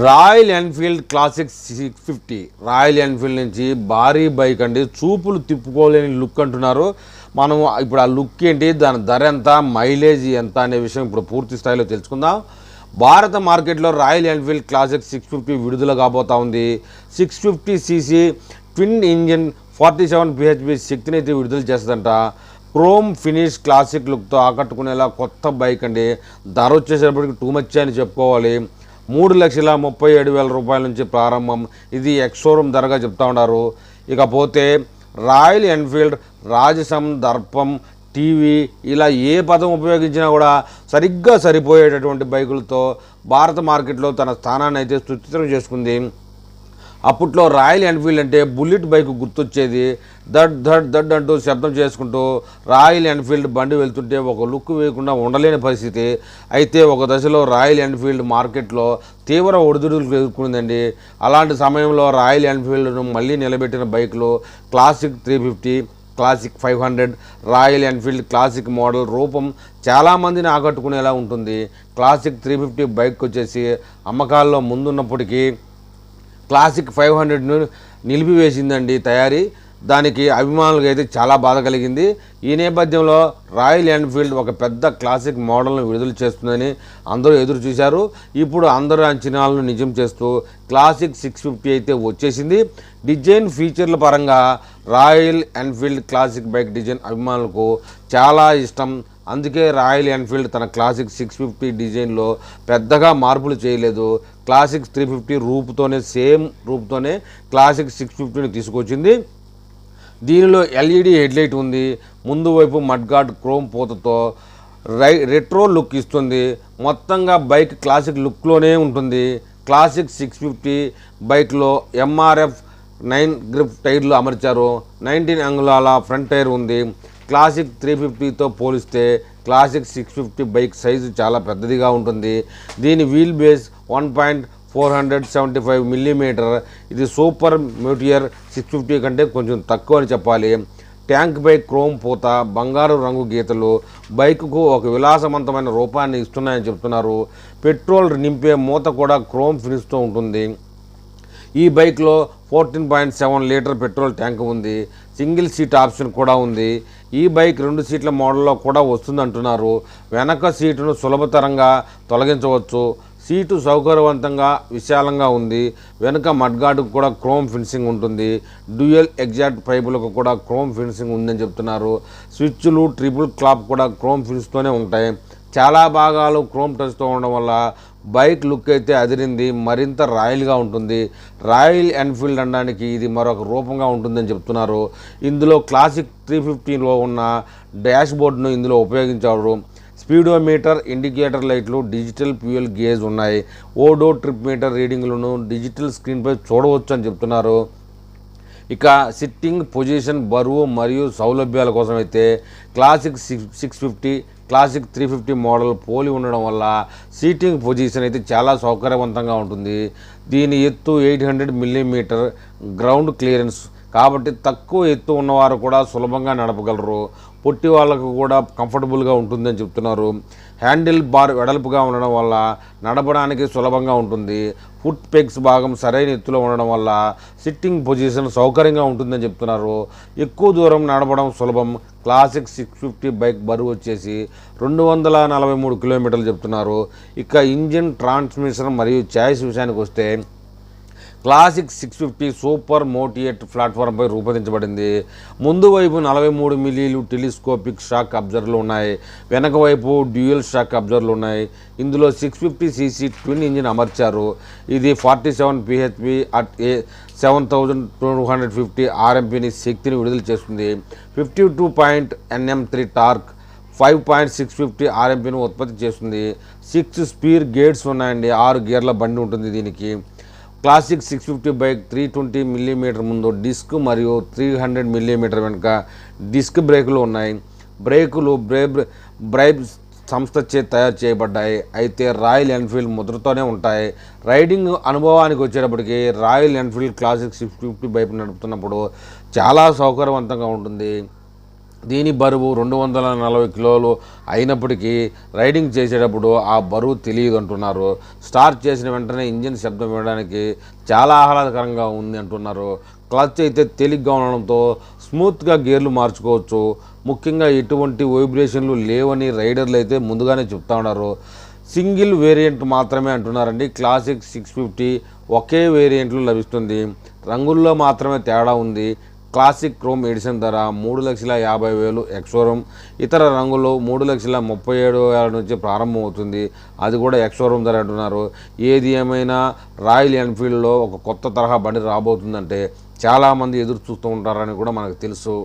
Royal Enfield classic six fifty. Royal Enfield నుంచి భారీ bike అండి. చూపులు తిప్పుకోలేని లుక్ అంటున్నారు. మనం ఇప్పుడు ఆ లుక్ ఏంటి? దాని ధర ఎంత? మైలేజ్ ఎంత అనే విషయం ఇప్పుడు పూర్తి స్థాయిలో తెలుసుకుందాం. భారత మార్కెట్లో Royal Enfield classic six fifty విడుదల కాబోతా ఉంది. Six fifty CC twin engine forty seven PHP శక్తిని అయితే విడుదల చేస్తుందంట. క్రోమ్ ఫినిష్ క్లాసిక్ లుక్తో ఆకట్టుకునేలా కొత్త బైక్ అండి. ధర వచ్చేసేటప్పటికి టూ మచ్ అని చెప్పుకోవాలి. మూడు లక్షల ముప్పై ఏడు వేల రూపాయల నుంచి ప్రారంభం. ఇది ఎక్స్షోరూమ్ ధరగా చెప్తా ఉన్నారు. ఇకపోతే రాయల్ ఎన్ఫీల్డ్ రాజసం దర్పం టీవీ ఇలా ఏ పదం ఉపయోగించినా కూడా సరిగ్గా సరిపోయేటటువంటి బైకులతో భారత మార్కెట్లో తన స్థానాన్ని అయితే సుచిత్రం చేసుకుంది. అప్పట్లో రాయల్ ఎన్ఫీల్డ్ అంటే బుల్లెట్ బైక్ గుర్తొచ్చేది. దడ్ దడ్ దడ్ అంటూ శబ్దం చేసుకుంటూ రాయల్ ఎన్ఫీల్డ్ బండి వెళ్తుంటే ఒక లుక్ వేయకుండా ఉండలేని పరిస్థితి. అయితే ఒక దశలో రాయల్ ఎన్ఫీల్డ్ మార్కెట్లో తీవ్ర ఒడిదుడుకులు ఎదుర్కొందండి. అలాంటి సమయంలో రాయల్ ఎన్ఫీల్డ్ను మళ్ళీ నిలబెట్టిన బైక్లు classic three fifty classic five hundred Royal Enfield classic model రూపం చాలామందిని ఆకట్టుకునేలా ఉంటుంది. క్లాసిక్ త్రీ ఫిఫ్టీ బైక్ వచ్చేసి అమ్మకాల్లో ముందున్నప్పటికీ క్లాసిక్ ఫైవ్ హండ్రెడ్ను నిలిపివేసిందండి తయారీ. దానికి అభిమానులకు అయితే చాలా బాధ కలిగింది. ఈ నేపథ్యంలో రాయల్ ఎన్ఫీల్డ్ ఒక పెద్ద క్లాసిక్ మోడల్ను విడుదల చేస్తుందని అందరూ ఎదురు చూశారు. ఇప్పుడు అందరూ అంచనాలను నిజం చేస్తూ క్లాసిక్ సిక్స్ ఫిఫ్టీ అయితే వచ్చేసింది. డిజైన్ ఫీచర్ల పరంగా Royal Enfield classic bike design అభిమానులకు చాలా ఇష్టం. అందుకే రాయల్ ఎన్ఫీల్డ్ తన క్లాసిక్ సిక్స్ ఫిఫ్టీ డిజైన్లో పెద్దగా మార్పులు చేయలేదు. క్లాసిక్ త్రీ ఫిఫ్టీ రూపుతోనే సేమ్ రూపుతోనే క్లాసిక్ సిక్స్ ఫిఫ్టీని తీసుకొచ్చింది. దీనిలో ఎల్ఈడి హెడ్లైట్ ఉంది. ముందు వైపు మడ్గార్డ్ క్రోమ్ పూతతో రై రెట్రో లుక్ ఇస్తుంది. మొత్తంగా బైక్ క్లాసిక్ లుక్లోనే ఉంటుంది. క్లాసిక్ సిక్స్ ఫిఫ్టీ బైక్లో ఎంఆర్ఎఫ్ నైన్ గ్రిప్ టైర్లు అమర్చారు. నైన్టీన్ అంగుళాల ఫ్రంట్ టైర్ ఉంది. క్లాసిక్ త్రీ ఫిఫ్టీతో పోలిస్తే classic six fifty bike size చాలా పెద్దదిగా ఉంటుంది. దీని wheel base one point four hundred seventy five millimetre. ఇది సూపర్ మ్యూటియర్ సిక్స్ ఫిఫ్టీ కంటే కొంచెం తక్కువ అని చెప్పాలి. ట్యాంక్ బైక్ క్రోమ్ పూత బంగారు రంగు గీతలు బైక్కు ఒక విలాసవంతమైన రూపాన్ని ఇస్తున్నాయని చెప్తున్నారు. పెట్రోల్ నింపే మూత కూడా క్రోమ్ ఫినిష్తో ఉంటుంది. ఈ బైక్లో fourteen point seven litre petrol tank ఉంది. సింగిల్ సీట్ ఆప్షన్ కూడా ఉంది. ఈ బైక్ రెండు సీట్ల మోడల్లో కూడా వస్తుందంటున్నారు. వెనక సీటును సులభతరంగా తొలగించవచ్చు. సీటు సౌకర్యవంతంగా విశాలంగా ఉంది. వెనుక మడ్గార్డుకు కూడా క్రోమ్ ఫినిషింగ్ ఉంటుంది. డ్యూయల్ ఎగ్జాక్ట్ పైపులకు కూడా క్రోమ్ ఫినిషింగ్ ఉందని చెప్తున్నారు. స్విచ్లు ట్రిపుల్ క్లాప్ కూడా క్రోమ్ ఫినిష్తోనే ఉంటాయి. చాలా భాగాలు క్రోమ్ టచ్తో ఉండడం వల్ల బైక్ లుక్ అయితే అదిరింది మరింత రాయల్గా ఉంటుంది. రాయల్ ఎన్ఫీల్డ్ అనడానికి ఇది మరొక రూపంగా ఉంటుందని చెప్తున్నారు. ఇందులో క్లాసిక్ త్రీ ఫిఫ్టీలో ఉన్న డాష్ బోర్డును ఇందులో ఉపయోగించారు స్పీడోమీటర్ ఇండికేటర్ లైట్లు డిజిటల్ ఫ్యూయల్ గేజ్ ఉన్నాయి. ఓడో ట్రిప్ మీటర్ రీడింగ్లను డిజిటల్ స్క్రీన్పై చూడవచ్చు అని చెప్తున్నారు. ఇక సిట్టింగ్ పొజిషన్ బరువు మరియు సౌలభ్యాల కోసం అయితే classic six six fifty classic three fifty model పోలి ఉండడం వల్ల సీటింగ్ పొజిషన్ అయితే చాలా సౌకర్యవంతంగా ఉంటుంది. దీని ఎత్తు eight hundred millimetre ground clearance. కాబట్టి తక్కువ ఎత్తు ఉన్నవారు కూడా సులభంగా నడపగలరు. పొట్టి వాళ్ళకు కూడా కంఫర్టబుల్గా ఉంటుందని చెప్తున్నారు. హ్యాండిల్ బార్ వెడల్పుగా ఉండడం వల్ల నడపడానికి సులభంగా ఉంటుంది. ఫుట్ పెగ్స్ భాగం సరైన ఎత్తులో ఉండడం వల్ల సిట్టింగ్ పొజిషన్ సౌకర్యంగా ఉంటుందని చెప్తున్నారు. ఎక్కువ దూరం నడపడం సులభం. క్లాసిక్ సిక్స్ ఫిఫ్టీ బైక్ బరువు వచ్చేసి రెండు వందల నలభై మూడు కిలోమీటర్లు చెప్తున్నారు. ఇక ఇంజిన్ ట్రాన్స్మిషన్ మరియు ఛాయిస్ విషయానికి వస్తే classic six fifty super meteor ప్లాట్ఫామ్పై రూపొందించబడింది. ముందు వైపు నలభై మూడు మిలీలు టెలిస్కోపిక్ షాక్ అబ్జర్వర్లు ఉన్నాయి. వెనక వైపు డ్యూయల్ షాక్ అబ్జర్వర్లు ఉన్నాయి. ఇందులో six fifty CC twin engine అమర్చారు. ఇది forty seven PHP at a seven thousand two hundred fifty ఆర్ఎంపీని శక్తిని విడుదల చేస్తుంది. Fifty two point N M three torque five point six fifty ఆర్ఎంపీని ఉత్పత్తి చేస్తుంది. సిక్స్ స్పీర్ గేట్స్ ఉన్నాయండి. ఆరు గేర్ల బండి ఉంటుంది దీనికి. Classic six fifty bike three twenty millimetre ముందు డిస్క్ మరియు త్రీ హండ్రెడ్ మిల్లీమీటర్ వెనుక డిస్క్ బ్రేకులు ఉన్నాయి. బ్రేకులు బ్రే బ్రైబ్ సంస్థ చే తయారు చేయబడ్డాయి. అయితే రాయల్ ఎన్ఫీల్డ్ ముద్రతోనే ఉంటాయి. రైడింగ్ అనుభవానికి వచ్చేటప్పటికి Royal Enfield classic six fifty bike నడుపుతున్నప్పుడు చాలా సౌకర్యవంతంగా ఉంటుంది. దీని బరువు రెండు వందల నలభై కిలోలు అయినప్పటికీ రైడింగ్ చేసేటప్పుడు ఆ బరువు తెలియదు అంటున్నారు. స్టార్ట్ చేసిన వెంటనే ఇంజిన్ శబ్దం వినడానికి చాలా ఆహ్లాదకరంగా ఉంది అంటున్నారు. క్లచ్ అయితే తేలిగ్గా ఉండడంతో స్మూత్గా గేర్లు మార్చుకోవచ్చు. ముఖ్యంగా ఎటువంటి వైబ్రేషన్లు లేవని రైడర్లు అయితే ముందుగానే చెప్తా ఉన్నారు. సింగిల్ వేరియంట్ మాత్రమే అంటున్నారండి. క్లాసిక్ సిక్స్ ఫిఫ్టీ ఒకే వేరియంట్లో లభిస్తుంది. రంగుల్లో మాత్రమే తేడా ఉంది. క్లాసిక్ క్రోమ్ ఎడిషన్ ధర మూడు లక్షల యాభై వేలు ఎక్స్షోరూమ్. ఇతర రంగులు మూడు లక్షల ముప్పై ఏడు వేల నుంచి ప్రారంభమవుతుంది. అది కూడా ఎక్స్షోరూమ్ ధర అంటున్నారు. ఏది ఏమైనా రాయల్ ఎన్ఫీల్డ్లో ఒక కొత్త తరహా బండి రాబోతుందంటే చాలామంది ఎదురు చూస్తూ ఉంటారని కూడా మనకు తెలుసు.